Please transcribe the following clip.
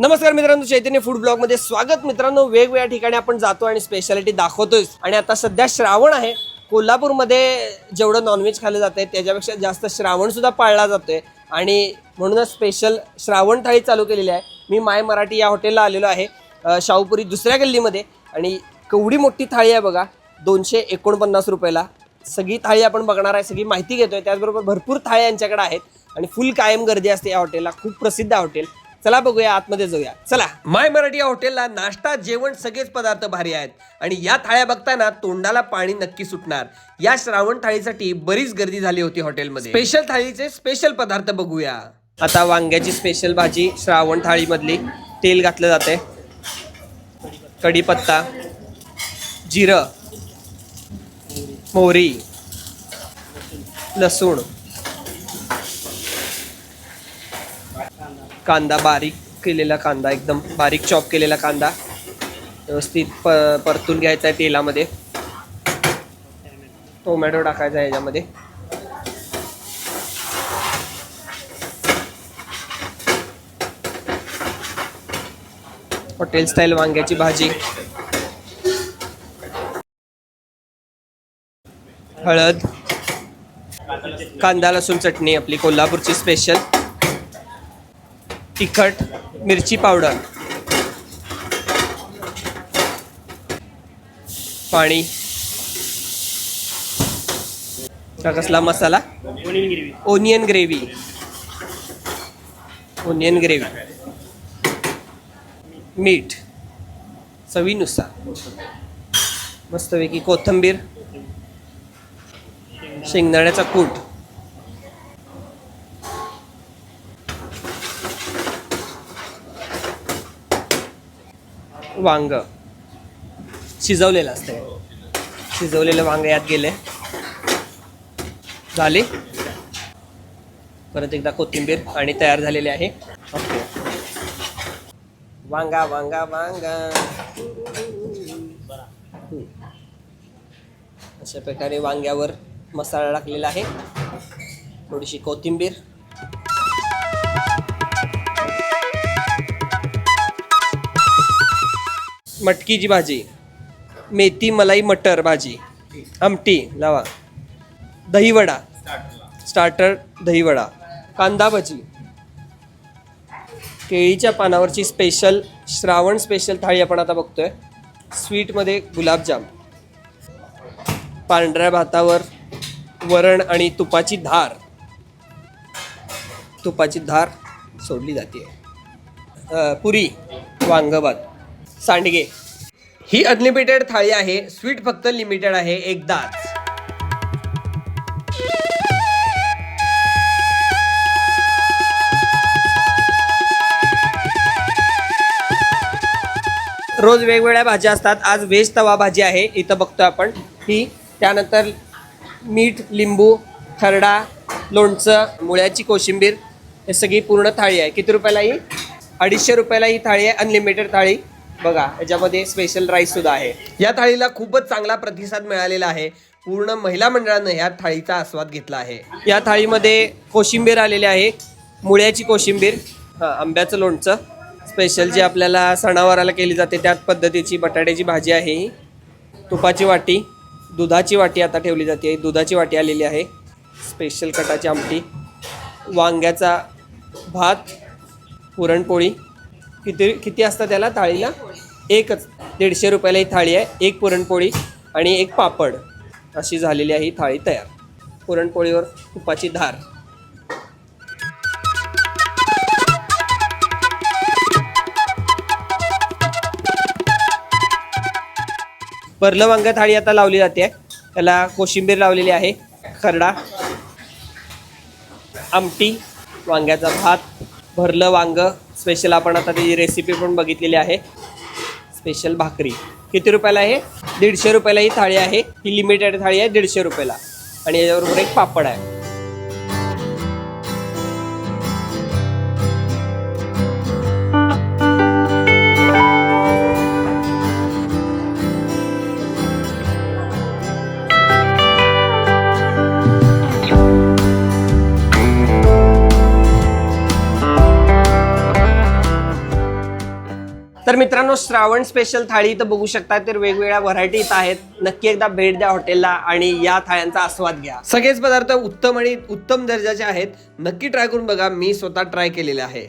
नमस्कार मित्रांनो चैतन्य फूड ब्लॉगमध्ये स्वागत. मित्रांनो वेगवेगळ्या ठिकाणी आपण जातो आणि स्पेशालिटी दाखवतोय. आणि आता सध्या श्रावण आहे. कोल्हापूरमध्ये जेवढं नॉनव्हेज खाल्लं जाते त्याच्यापेक्षा जास्त श्रावण सुद्धा पाळला जातोय. आणि म्हणूनच स्पेशल श्रावण थाळी चालू केलेली आहे. मी माय मराठी या हॉटेलला आलेलो आहे शाहूपुरी दुसऱ्या गल्लीमध्ये. आणि केवढी मोठी थाळी आहे बघा दोनशे एकोणपन्नास रुपयाला. सगळी थाळी आपण बघणार आहे सगळी माहिती घेतोय. त्याचबरोबर भरपूर थाळी यांच्याकडे आहेत. आणि फुल कायम गर्दी असते या हॉटेलला खूप प्रसिद्ध हॉटेल चला बघूया आतमध्ये जाऊया. चला. माय मराठी या हॉटेलला नाश्ता जेवण सगळेच पदार्थ भारी आहेत. आणि या थाळ्या बघताना तोंडाला पाणी नक्की सुटणार. या श्रावण थाळीसाठी बरीच गर्दी झाली होती हॉटेलमध्ये. स्पेशल थाळीचे स्पेशल पदार्थ बघूया. आता वांग्याची स्पेशल भाजी श्रावण थाळीमधली. तेल घातलं जाते कढीपत्ता. जिरं. मोहरी. लसूण. कांदा बारीक केलेला कांदा एकदम बारीक चॉप केलेला कांदा. व्यवस्थित प परतून घ्यायचा आहे तेलामध्ये. टोमॅटो टाकायचा आहे याच्यामध्ये. हॉटेल स्टाईल वांग्याची भाजी. हळद. कांदा लसूण चटणी आपली कोल्हापूरची स्पेशल तिखट मिरची पावडर. पाणी. कसला मसाला? ओनियन ग्रेव्ही ओनियन ग्रेव्ही मीठ. चवीनुसार. मस्तपैकी कोथिंबीर. शेंगदाण्याचा कूट. वांग शिजवलेलं असतं शिजवलेलं वांग यात गेले झाले. परत एकदा कोथिंबीर आणि तयार झालेली आहे. ओके. वांगा वांगा वांगा. अशा प्रकारे वांग्यावर मसाला टाकलेला आहे. थोडीशी कोथिंबीर. मटकीची भाजी मेथी मलाई मटर भाजी आमटी लावा. दहीवडा. स्टार्टर दहीवडा. कांदा भजी. केळीच्या पानावरची स्पेशल श्रावण स्पेशल थाळी आपण आता बघतोय. स्वीटमध्ये गुलाबजाम. पांढऱ्या भातावर वरण आणि तुपाची धार. तुपाची धार सोडली जाते. पुरी वांगभात सांडगे. ही अनलिमिटेड थाळी आहे स्वीट फक्त लिमिटेड आहे एकदाच. रोज वेगवेगळ्या भाज्या असतात. आज व्हेज तवा भाजी आहे इथं बघतो आपण. ही त्यानंतर मीठ लिंबू खरडा लोणचं मुळ्याची कोशिंबीर हे सगळी पूर्ण थाळी आहे. किती रुपयाला ही? अडीचशे रुपयाला ही थाळी आहे अनलिमिटेड थाळी. बघा याच्यामध्ये स्पेशल राईस सुद्धा आहे. या थाळीला खूपच चांगला प्रतिसाद मिळालेला आहे. पूर्ण महिला मंडळानं या थाळीचा आस्वाद घेतला आहे. या थाळीमध्ये कोशिंबीर आलेली आहे. मुळ्याची कोशिंबीर हां आंब्याचं लोणचं. स्पेशल जी आपल्याला सणावाराला केली जाते त्याच पद्धतीची बटाट्याची भाजी आहे ही. तुपाची वाटी दुधाची वाटी आता ठेवली जाते. दुधाची वाटी आलेली आहे. स्पेशल कटाची आमटी. वांग्याचा भात पुरणपोळी. किती किती असतं त्याला थाळीला? एकच दीडशे रुपयाला ही थाळी आहे. एक पुरणपोळी आणि एक पापड. अशी झालेली आहे ही थाळी तयार. पुरणपोळीवर तुपाची धार. परलं वांग थाळी आता लावली जाते. त्याला कोशिंबीर लावलेली आहे. खरडा आमटी वांग्याचा भात भरलं वांग. स्पेशल आपण आता त्याची रेसिपी पण बघितलेली आहे. स्पेशल भाकरी. किती रुपयाला आहे? दीडशे रुपयाला ही थाळी आहे. ही लिमिटेड थाळी आहे दीडशे रुपयाला. आणि याच्याबरोबर एक पापड आहे. तर मित्रांनो श्रावण स्पेशल थाळी इथं बघू शकता तर वेगवेगळ्या व्हरायटी इथं आहेत. नक्की एकदा भेट द्या हॉटेलला आणि या थाळ्यांचा आस्वाद घ्या. सगळेच पदार्थ उत्तम आणि उत्तम दर्जाचे आहेत. नक्की ट्राय करून बघा मी स्वतः ट्राय केलेले आहे.